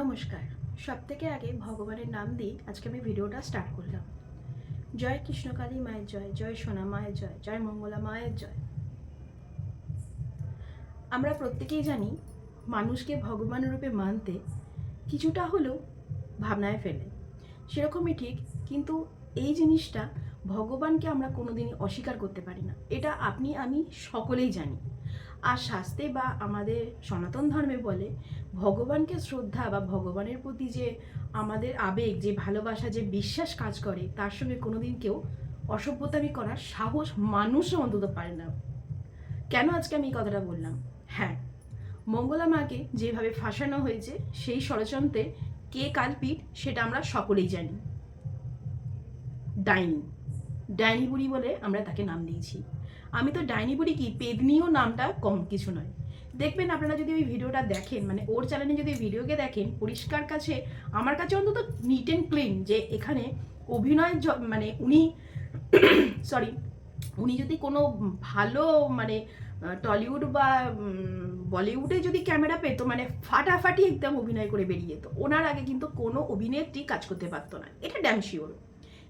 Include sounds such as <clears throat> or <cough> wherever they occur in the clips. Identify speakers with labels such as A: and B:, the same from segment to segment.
A: নমস্কার। সব থেকে আগে ভগবানের নাম দিয়ে আজকে আমি ভিডিওটা স্টার্ট করলাম। জয় কৃষ্ণকালী মায়ের জয় জয় সোনা মায়ের জয় জয় মঙ্গলা মায়ের জয়। আমরা প্রত্যেকেই জানি মানুষকে ভগবান রূপে মানতে কিছুটা হলেও ভাবনায় ফেলে। সেরকমই ঠিক, কিন্তু এই জিনিসটা ভগবানকে আমরা কোনোদিনই অস্বীকার করতে পারি না। এটা আপনি, আমি সকলেই জানি। আর শাস্তে বা আমাদের সনাতন ধর্মে বলে ভগবানকে শ্রদ্ধা বা ভগবানের প্রতি যে আমাদের আবেগ, যে ভালোবাসা, যে বিশ্বাস কাজ করে, তার সঙ্গে কোনোদিন কেউ অসভ্যতামি করার সাহস মানুষও অন্তত পারে না। কেন আজকে আমি এই কথাটা বললাম? হ্যাঁ মঙ্গলা মাকে যেভাবে ফাঁসানো হয়েছে, সেই ষড়যন্ত্রে কে কালপিট সেটা আমরা সকলেই জানি। ডাইনি। ডাইনি বুড়ি বলে আমরা তাকে নাম দিয়েছি। আমি তো ডাইনি বুড়ি কি, পেদনিও নামটা কম কিছু নয়। দেখবেন আপনারা যদি ওই ভিডিওটা দেখেন মানে ওর চ্যানেলে যদি ভিডিওকে দেখেন, পরিষ্কার কাছে, আমার কাছে অন্তত নিট অ্যান্ড ক্লিন যে এখানে অভিনয় মানে উনি <coughs> সরি উনি যদি কোনো ভালো মানে টলিউড বা বলিউডে যদি ক্যামেরা পেত মানে ফাটাফাটি একদম অভিনয় করে বেরিয়ে যেত। ওনার আগে কিন্তু কোনো অভিনেত্রী কাজ করতে পারতো না। এটা ড্যাম শিওর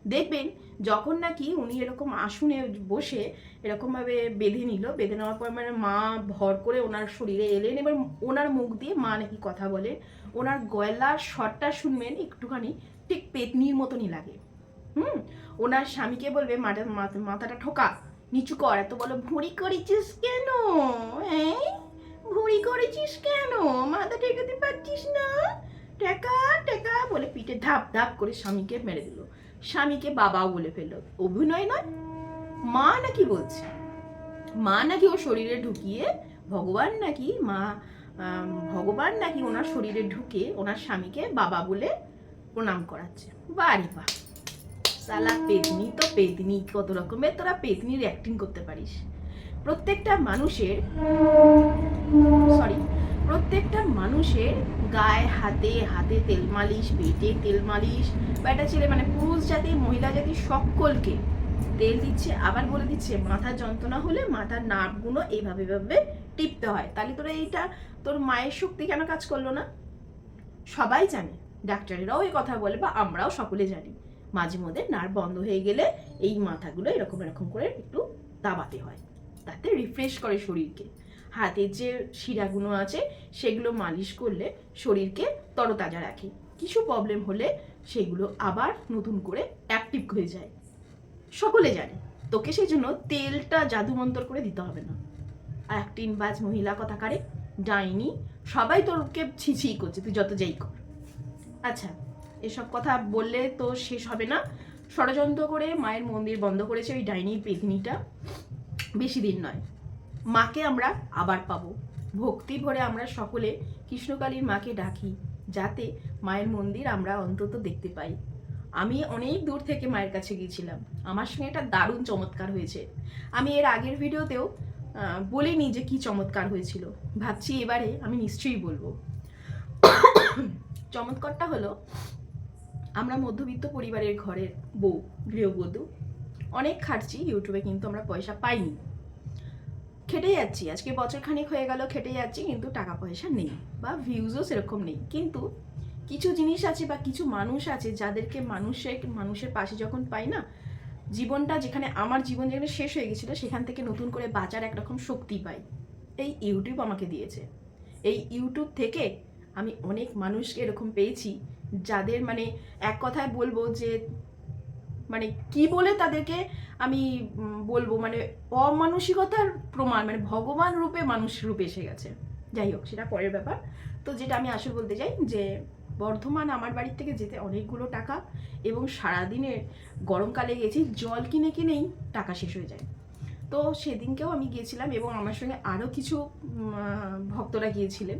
A: দেখবেন যখন নাকি উনি এরকম আসনে বসে এরকমভাবে বেঁধে নিল, বেঁধে নেওয়ার পর মানে মা ভর করে ওনার শরীরে এলেন এবার ওনার মুখ দিয়ে মা নাকি কথা বলে ওনার গয়লার শটটা শুনবেন একটুখানি ঠিক পেতনির মতনই লাগে। হুম? ওনার স্বামীকে বলবে মাথা মাথা- মাথাটা ঠোকা, নিচু কর। এত বলো, ভুঁড়ি করেছিস কেন? হ্যাঁ ভুঁড়ি করেছিস কেন? মাথা ঠেকাতে পারছিস না? টেকা টেকা বলে পিঠে ধাপ ধাপ করে স্বামীকে মেরে দিল। স্বামীকে বাবাও বলে ফেলল। অভিনয় নয়, মা নাকি বলছে? মা নাকি ওর শরীরে ঢুকিয়ে ভগবান নাকি মা ভগবান নাকি ওনার শরীরে ঢুকে ওনার স্বামীকে বাবা বলে প্রণাম করাচ্ছে। বাড়ি বা সালা পেতনি তো পেতনি, কত রকমের তোরা পেতনির অ্যাক্টিং করতে পারিস। প্রত্যেকটা মানুষের সরি প্রত্যেকটা মানুষের গায়ে হাতে হাতে তেল মালিশ, পেটে তেল মালিশ। বা একটা ছেলে মানে পুরুষ জাতি, মহিলা জাতি সকলকে তেল দিচ্ছে, আবার বলে দিচ্ছে মাথা যন্ত্রণা হলে মাথার নার্ভগুলো এইভাবে এইভাবে টিপতে হয়। তাহলে তোরা এইটা তোর মায়ের শক্তি কেন কাজ করল না? সবাই জানে, ডাক্তারেরাও এই কথা বলে বা আমরাও সকলে জানি। মাঝে মধ্যে নার্ভ বন্ধ হয়ে গেলে এই মাথাগুলো এরকম এরকম করে একটু দাবাতে হয়। তাতে রিফ্রেশ করে শরীরকে। হাতের যে শিরাগুলো আছে, সেগুলো মালিশ করলে শরীরকে তরতাজা রাখে। কিছু প্রবলেম হলে সেগুলো আবার নতুন করে অ্যাক্টিভ হয়ে যায়। সকলে জানে, তোকে সেই জন্য তেলটা জাদুমন্তর করে দিতে হবে না। আর একটিন বাজ মহিলা কথাকারে ডাইনি সবাই তোরকে ছিছি করছে, তুই যত যাই কর। আচ্ছা এসব কথা বললে তো শেষ হবে না। ষড়যন্ত্র করে মায়ের মন্দির বন্ধ করেছে ওই ডাইনি পেতনিটা। বেশি দিন নয়। মাকে আমরা আবার পাবো। ভক্তি ভরে আমরা সকলে কৃষ্ণকালীর মাকে ডাকি, যাতে মায়ের মন্দির আমরা অন্তত দেখতে পাই। আমি অনেক দূর থেকে মায়ের কাছে গিয়েছিলাম। আমার সঙ্গে একটা দারুণ চমৎকার হয়েছে। আমি এর আগের ভিডিওতেও বলিনি যে কি চমৎকার হয়েছিল। ভাবছি এবারে আমি নিশ্চয়ই বলব। চমৎকারটা হলো, আমরা মধ্যবিত্ত পরিবারের ঘরের বউ, গৃহবধূ, অনেক খাটছি, ইউটিউবে কিন্তু আমরা পয়সা পাইনি। খেটে যাচ্ছি। আজকে বছর খানেক হয়ে গেল, খেটে যাচ্ছি, কিন্তু টাকা পয়সা নেই বা ভিউজও সেরকম নেই। কিন্তু কিছু জিনিস আছে বা কিছু মানুষ আছে যাদেরকে মানুষের মানুষের পাশে যখন পাই না, জীবনটা যেখানে আমার জীবন যেখানে শেষ হয়ে গেছিল, সেখান থেকে নতুন করে বাঁচার একরকম শক্তি পাই। এই ইউটিউব আমাকে দিয়েছে। এই ইউটিউব থেকে আমি অনেক মানুষকে এরকম পেয়েছি, যাদের মানে এক কথায় বলব যে মানে কি বলে তাদেরকে আমি বলব? মানে অমানসিকতার প্রমাণ মানে ভগবান রূপে মানুষ রূপে এসে গেছে। যাই হোক, সেটা পরের ব্যাপার। তো যেটা আমি আসলে বলতে চাই যে, বর্ধমান আমার বাড়ির থেকে যেতে অনেকগুলো টাকা এবং সারাদিনের গরমকালে গেছি, জল কিনে কিনেই টাকা শেষ হয়ে যায়। তো সেদিনকেও আমি গিয়েছিলাম এবং আমার সঙ্গে আরও কিছু ভক্তরা গিয়েছিলেন।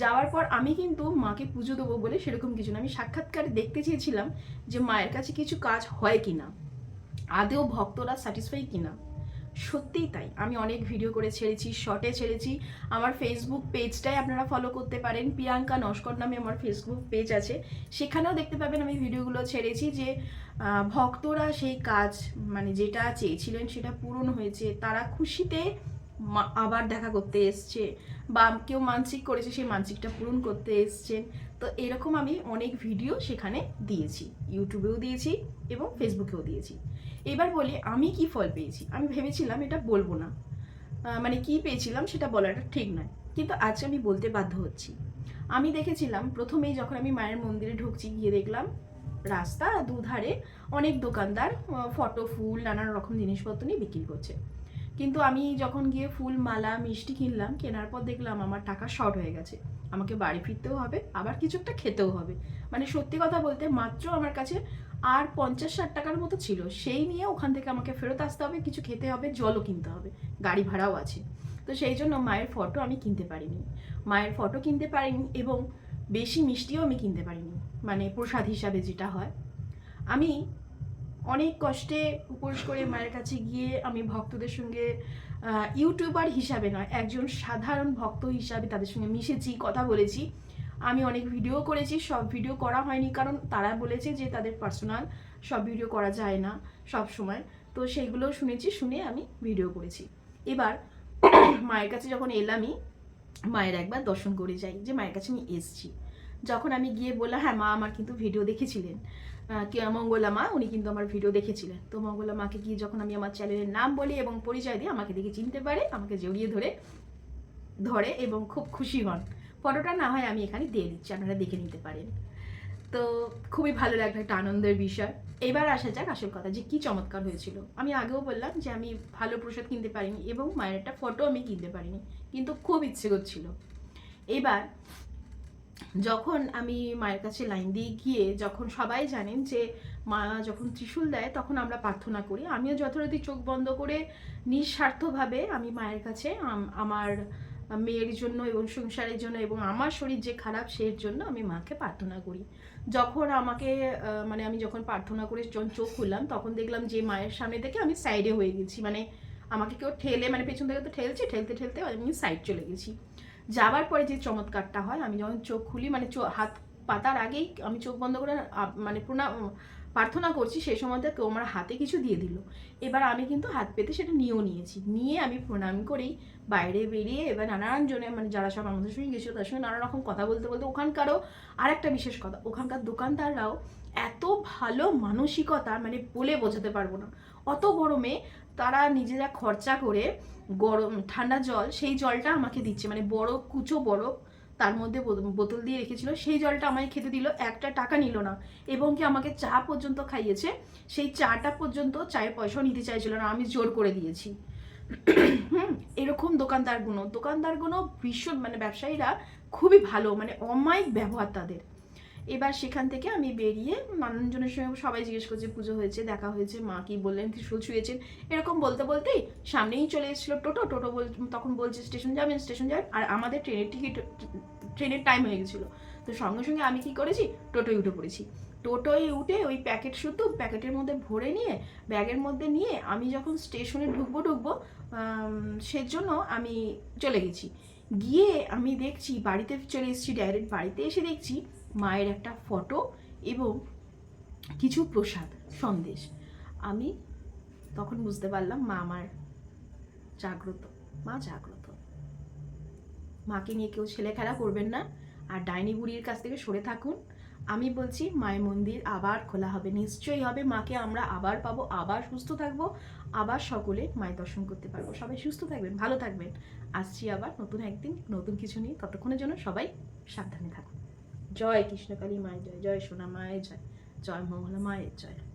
A: যাওয়ার পর আমি কিন্তু মাকে পুজো দেবো বলে সেরকম কিছু না। আমি সাক্ষাৎকারে দেখতে চেয়েছিলাম যে মায়ের কাছে কিছু কাজ হয় কি না আদেও ভক্তরা স্যাটিসফাই কিনা। সত্যিই তাই। আমি অনেক ভিডিও করে ছেড়েছি শর্টে ছেড়েছি। আমার ফেসবুক পেজটাই আপনারা ফলো করতে পারেন। প্রিয়াঙ্কা নস্কর নামে আমার ফেসবুক পেজ আছে। সেখানেও দেখতে পাবেন আমি ভিডিওগুলো ছেড়েছি যে ভক্তরা সেই কাজ মানে যেটা চেয়েছিলেন সেটা পূরণ হয়েছে। তারা খুশিতে আবার দেখা করতে এসছে বা কেউ মানসিক করেছে সেই মানসিকটা পূরণ করতে এসছেন। তো এরকম আমি অনেক ভিডিও সেখানে দিয়েছি। ইউটিউবেও দিয়েছি এবং ফেসবুকেও দিয়েছি। এবার বলি, আমি কি ফল পেয়েছি? আমি ভেবেছিলাম এটা বলব না। মানে কি পেয়েছিলাম সেটা বলাটা ঠিক নয়। কিন্তু আজ আমি বলতে বাধ্য হচ্ছি। আমি দেখেছিলাম, প্রথমেই যখন আমি মায়ের মন্দিরে ঢুকছি, গিয়ে দেখলাম রাস্তা, দুধারে অনেক দোকানদার ফটো, ফুল, নানান রকম জিনিসপত্র নিয়ে বিক্রি করছে। কিন্তু আমি যখন গিয়ে ফুল, মালা, মিষ্টি কিনলাম, কেনার পর দেখলাম আমার টাকা শর্ট হয়ে গেছে। আমাকে বাড়ি ফিরতেও হবে, আবার কিছু একটা খেতেও হবে। মানে সত্যি কথা বলতে মাত্র আমার কাছে আর পঞ্চাশ ষাট টাকার মতো ছিল। সেই নিয়ে ওখান থেকে আমাকে ফেরত আসতে হবে, কিছু খেতে হবে, জলও কিনতে হবে, গাড়ি ভাড়াও আছে। তো সেই জন্য মায়ের ফটো আমি কিনতে পারিনি। মায়ের ফটো কিনতে পারিনি এবং বেশি মিষ্টিও আমি কিনতে পারিনি মানে প্রসাদ হিসাবে যেটা হয়। আমি অনেক কষ্টে উপোস করে মায়ের কাছে গিয়ে আমি ভক্তদের সঙ্গে ইউটিউবার হিসাবে নয়, একজন সাধারণ ভক্ত হিসাবে তাদের সঙ্গে মিশেছি, কথা বলেছি। আমি অনেক ভিডিও করেছি, সব ভিডিও করা হয়নি কারণ তারা বলেছে যে তাদের পার্সোনাল সব ভিডিও করা যায় না সব সময়। তো সেইগুলো শুনেছি, শুনে আমি ভিডিও করেছি। এবার <clears throat> মায়ের কাছে যখন এলামই, মায়ের একবার দর্শন করে যাই, যে মায়ের কাছে আমি এসছি। যখন আমি গিয়ে বললাম হ্যাঁ মা আমার কিন্তু ভিডিও দেখেছিলেন। মঙ্গলা মা, উনি কিন্তু আমার ভিডিও দেখেছিলেন। তো মঙ্গলা মাকে গিয়ে যখন আমি আমার চ্যানেলের নাম বলি এবং পরিচয় দিই, আমাকে দেখে চিনতে পারে, আমাকে জড়িয়ে ধরে ধরে এবং খুব খুশি হন। ফটোটা না হয় আমি এখানে দিয়ে দিচ্ছি, আপনারা দেখে নিতে পারেন। তো খুবই ভালো লাগল একটা আনন্দের বিষয়। এবার আসা যাক আসল কথা, যে কি চমৎকার হয়েছিল। আমি আগেও বললাম যে আমি ভালো প্রসাদ কিনতে পারিনি এবং মায়ের একটা ফটো আমি কিনতে পারিনি, কিন্তু খুব ইচ্ছে করছিল। এবার যখন আমি মায়ের কাছে লাইন দিয়ে গিয়ে যখন সবাই জানেন যে মা যখন ত্রিশূল দেয়, তখন আমরা প্রার্থনা করি। আমিও যথারীতি চোখ বন্ধ করে নিঃস্বার্থভাবে আমি মায়ের কাছে আমার মেয়ের জন্য এবং সংসারের জন্য এবং আমার শরীর যে খারাপ সেই জন্য আমি মাকে প্রার্থনা করি। যখন আমাকে মানে আমি যখন প্রার্থনা করে যখন চোখ খুললাম, তখন দেখলাম যে মায়ের সামনে থেকে আমি সাইডে হয়ে গেছি। মানে আমাকে কেউ ঠেলে মানে পেছন থেকে তো ঠেলছে, ঠেলতে ঠেলতে আমি সাইড চলে গেছি। যাবার পরে যে চমৎকারটা হয়, আমি যখন চোখ খুলি মানে হাত পাতার আগেই আমি চোখ বন্ধ করে মানে প্রণাম প্রার্থনা করছি, সেই সময়তে কেউ আমার হাতে কিছু দিয়ে দিল। এবার আমি কিন্তু হাত পেতে সেটা নিয়েও নিয়েছি। নিয়ে আমি প্রণাম করেই বাইরে বেরিয়ে এবার নানান জনে মানে যারা সব আমাদের সঙ্গে গেছিল তার সঙ্গে নানা রকম কথা বলতে বলতে ওখানকারও আর একটা বিশেষ কথা, ওখানকার দোকানদাররাও এত ভালো মানসিকতা মানে বলে বোঝাতে পারব না। অত গরমে তারা নিজেরা খরচা করে গরম, ঠান্ডা জল, সেই জলটা আমাকে দিচ্ছে। মানে বরফ কুচো বরফ তার মধ্যে বোত- বোতল দিয়ে রেখেছিল। সেই জলটা আমায় খেতে দিল, একটা টাকা নিল না। এবং কি আমাকে চা পর্যন্ত খাইয়েছে। সেই চাটা পর্যন্ত চায়ের পয়সাও নিতে চাইছিল না, আমি জোর করে দিয়েছি। এরকম দোকানদারগুলো দোকানদারগুলো ভীষণ মানে ব্যবসায়ীরা খুবই ভালো মানে অমায়িক ব্যবহার তাদের। এবার সেখান থেকে আমি বেরিয়ে মানুষজনের সঙ্গে সবাই জিজ্ঞেস করছে, পুজো হয়েছে, দেখা হয়েছে, মা কি বললেন, ত্রিশুল ছুঁয়েছেন? এরকম বলতে বলতেই সামনেই চলে এসেছিল টোটো। টোটো বল, তখন বলছে, স্টেশন যাবেন স্টেশন যাবেন। আর আমাদের ট্রেনের টিকিট ট্রেনের টাইম হয়ে গেছিল। তো সঙ্গে সঙ্গে আমি কি করেছি, টোটোয় উঠে পড়েছি। টোটোয় উঠে ওই প্যাকেট শুধু প্যাকেটের মধ্যে ভরে নিয়ে ব্যাগের মধ্যে নিয়ে আমি যখন স্টেশনে ঢুকবো ঢুকবো সেজন্য আমি চলে গেছি। গিয়ে আমি দেখছি, বাড়িতে চলে এসেছি ডাইরেক্ট বাড়িতে এসে দেখছি মায়ের একটা ফটো এবং কিছু প্রসাদ, সন্দেশ। আমি তখন বুঝতে পারলাম মা আমার জাগ্রত, মা জাগ্রত। মাকে নিয়ে কেউ ছেলে খেলা করবেন না। আর ডাইনি বুড়ির কাছ থেকে সরে থাকুন। আমি বলছি, মায়ের মন্দির আবার খোলা হবে। নিশ্চয়ই হবে। মাকে আমরা আবার পাবো, আবার সুস্থ থাকব, আবার সকলে মায়ের দর্শন করতে পারব। সবাই সুস্থ থাকবেন, ভালো থাকবেন। আসছি আবার নতুন একদিন, নতুন কিছু নিয়ে। ততক্ষণের জন্য সবাই সাবধানে থাকুন। জয় কৃষ্ণকালী মায়ের জয় জয় সোনা মায়ের জয় জয় মঙ্গলা মায়ের জয়।